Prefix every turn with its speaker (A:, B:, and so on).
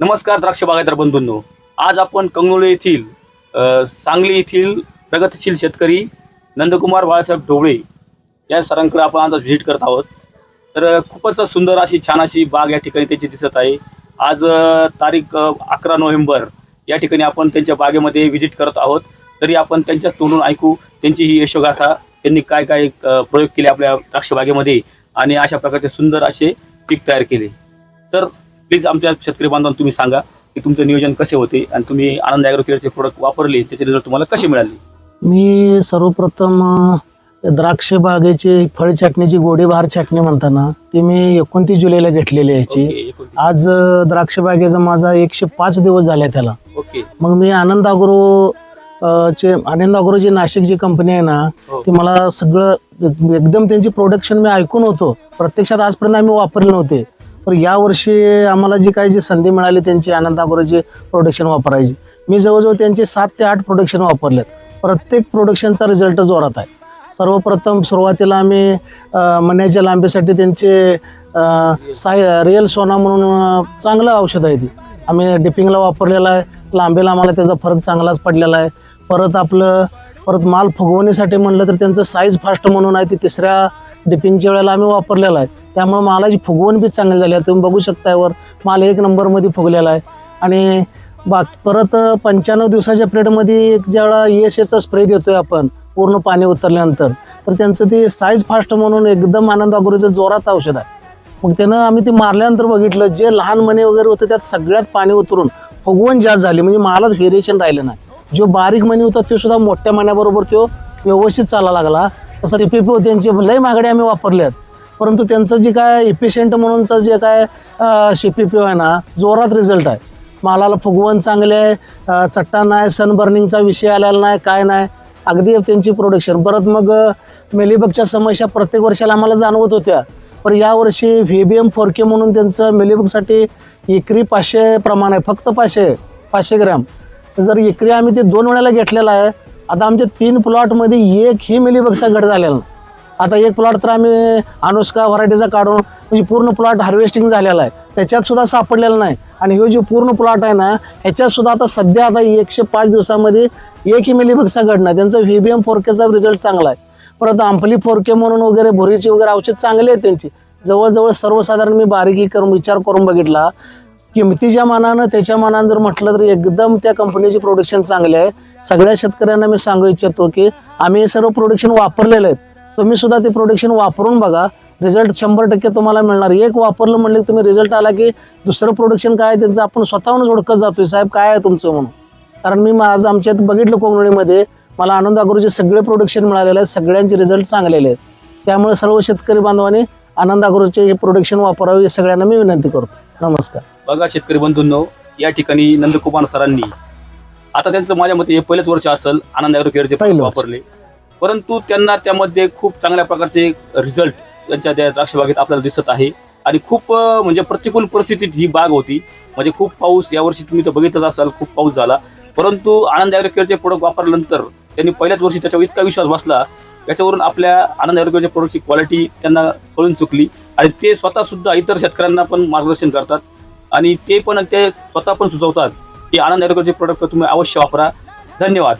A: नमस्कार द्राक्ष बागायतदार बंधूंनो. आज आपण कंगोळे येथील सांगली येथील प्रगतशील शेतकरी नंदकुमार बाळासाहेब ढोबळे या सरांकडे आपण आज व्हिजिट करत आहोत. तर खूपच सुंदर अशी छान अशी बाग या ठिकाणी त्याची दिसत आहे. आज तारीख अकरा नोव्हेंबर या ठिकाणी आपण त्यांच्या बागेमध्ये व्हिजिट करत आहोत. तरी आपण त्यांच्या तोंडून ऐकू त्यांची ही यशोगाथा त्यांनी काय काय प्रयोग केले आपल्या द्राक्ष बागेमध्ये आणि अशा प्रकारचे सुंदर असे पीक तयार केले. तर प्लीज आमच्या शेतकरी बांधवांना तुम्ही सांगा की तुमचे नियोजन कसे होते आणि तुम्ही आनंद ॲग्रोकेअरचे प्रोडक्ट वापरले त्याचे रिझल्ट तुम्हाला कसे मिळाले?
B: मी सर्वप्रथम द्राक्ष बागेची फळ छाटणीची गोडीबहार छाटणी म्हणताना ती मी एकोणतीस जुलैला घेतलेली याची. आज द्राक्ष बागेचा माझा एकशे पाच दिवस झाले त्याला. मग मी आनंद अग्रो चे आनंद अग्रो जी नाशिक जी कंपनी आहे ना
A: हो.
B: ती मला सगळं एकदम त्यांची प्रोडक्शन मी ऐकून होतो. प्रत्यक्षात आजपर्यंत आम्ही वापरले नव्हते. तर यावर्षी आम्हाला जी काही जी संधी मिळाली त्यांची आनंद प्रोडक्शन वापरायची. मी जवळजवळ त्यांचे सात ते आठ प्रोडक्शन वापरलेत. प्रत्येक प्रोडक्शनचा रिझल्ट जोरात आहे. सर्वप्रथम सुरुवातीला आम्ही अ, मण्याच्या लांबीसाठी त्यांचे साय रिअल सोना म्हणून चांगलं औषध आहे ती. आम्ही डिपिंगला वापरलेलं आहे. लांबीला आम्हाला त्याचा फरक चांगलाच पडलेला आहे. परत आपलं परत माल फुगवणीसाठी म्हणलं तर त्यांचं साईज फास्ट म्हणून आहे ती तिसऱ्या डिपिंगच्या वेळेला आम्ही वापरलेला आहे त्यामुळे मालाची फुगवण बी चांगली झाली आहे तुम्ही बघू शकता वर. माल एक नंबरमध्ये फुगलेला आहे. आणि बा परत पंच्याण्णव दिवसाच्या पिरियडमध्ये ज्यावेळेला ई एस एचा स्प्रे देतोय आपण पूर्ण पाणी उतरल्यानंतर तर त्यांचं ते साईज फास्ट म्हणून एकदम आनंद अगोरेचं जोरात औषध आहे. मग त्यानं आम्ही ते मारल्यानंतर बघितलं जे लहान मणी वगैरे होते त्यात सगळ्यात पाणी उतरून फुगवण जास्त झाली म्हणजे मालाच व्हेरिएशन राहिलं नाही. जो बारीक मणी होता तो सुद्धा मोठ्या मण्याबरोबर तो व्यवस्थित चाला लागला. तसं रिपीपी त्यांचे लय महागडे आम्ही वापरल्यात. परंतु त्यांचं जे काय इफिशियंट म्हणूनचं जे काय शिपीपीओ आहे ना जोरात रिझल्ट आहे. मालाला फुगवण चांगले आहे चट्टा नाही सनबर्निंगचा विषय आलेला नाही काय नाही. अगदी त्यांची प्रोडक्शन परत मग मेलिबगच्या समस्या प्रत्येक वर्षाला आम्हाला जाणवत होत्या. पण यावर्षी V B M four K म्हणून त्यांचं मेलिबगसाठी एकरी पाचशे प्रमाण आहे. फक्त पाचशे पाचशे ग्रॅम. जर एकरी आम्ही ते दोन वेळेला घेतलेलं आहे आता आमच्या तीन प्लॉटमध्ये एक ही मिलीबगचा गट झालेला. आता एक प्लॉट तर आम्ही अनुष्का व्हरायटीचा काढून म्हणजे पूर्ण प्लॉट हार्वेस्टिंग झालेला आहे. त्याच्यात सुद्धा सापडलेला नाही. आणि हे जो पूर्ण प्लॉट आहे ना ह्याच्यात सुद्धा आता सध्या आता एकशे पाच दिवसामध्ये एकही मिलीबगचा गट नाही. त्यांचा व्ही बी एम फोरकेचा रिझल्ट चांगला आहे. परत आंपली फोरके म्हणून वगैरे भुरीची वगैरे औषध चांगले आहेत त्यांची. जवळजवळ सर्वसाधारण मी बारीकी करून विचार करून बघितला किमतीच्या मानानं त्याच्या मानानं जर म्हटलं तर एकदम त्या कंपनीचे प्रोडक्शन चांगले आहे. सगळ्या शेतकऱ्यांना मी सांगू इच्छितो की आम्ही हे सर्व प्रोडक्शन वापरलेले आहेत. तुम्ही सुद्धा ते प्रोडक्शन वापरून बघा. रिझल्ट शंभर टक्के तुम्हाला मिळणार. एक वापरलं म्हणलं की तुम्ही रिझल्ट आला की दुसरं प्रोडक्शन काय आहे त्यांचं आपण स्वतःहूनच ओळखत जातोय. साहेब काय आहे तुमचं म्हणून? कारण मी आज आमच्यात बघितलं कोंगणीमध्ये मला आनंद अग्रोचे सगळे प्रोडक्शन मिळालेले आहेत. सगळ्यांचे रिझल्ट चांगलेले आहेत. त्यामुळे सर्व शेतकरी बांधवांनी आनंद अग्रोचे हे प्रोडक्शन वापरावे सगळ्यांना मी विनंती करतो. नमस्कार.
A: बघा शेतकरी बंधूंनो या ठिकाणी नंदकुमार सरांनी आता त्यांचं माझ्या मते हे पहिलेच वर्ष असेल आनंद ॲग्रोकेअरचे
B: पहिलं
A: प्रोडक्ट
B: वर्ष.
A: वापरले. परंतु त्यांना त्यामध्ये खूप चांगल्या प्रकारचे रिझल्ट त्यांच्या त्या द्राक्ष बागेत आपल्याला दिसत आहे. आणि खूप म्हणजे प्रतिकूल परिस्थितीत ही बाग होती. म्हणजे खूप पाऊस यावर्षी तुम्ही तर बघितच असाल खूप पाऊस झाला. परंतु आनंद ॲग्रोकेअरचे प्रोडक्ट वापरल्यानंतर त्यांनी पहिल्याच वर्षी त्याच्यावर इतका विश्वास बसला याच्यावरून आपल्या आनंद ॲग्रोकेअरच्या प्रोडक्टची क्वालिटी त्यांना कळून चुकली. आणि ते स्वतः सुद्धा इतर शेतकऱ्यांना पण मार्गदर्शन करतात. आणि ते पण ते स्वतः पण सुचवतात की आनंद ॲग्रोकेअरचे प्रोडक्ट तुम्ही अवश्य वापरा. धन्यवाद.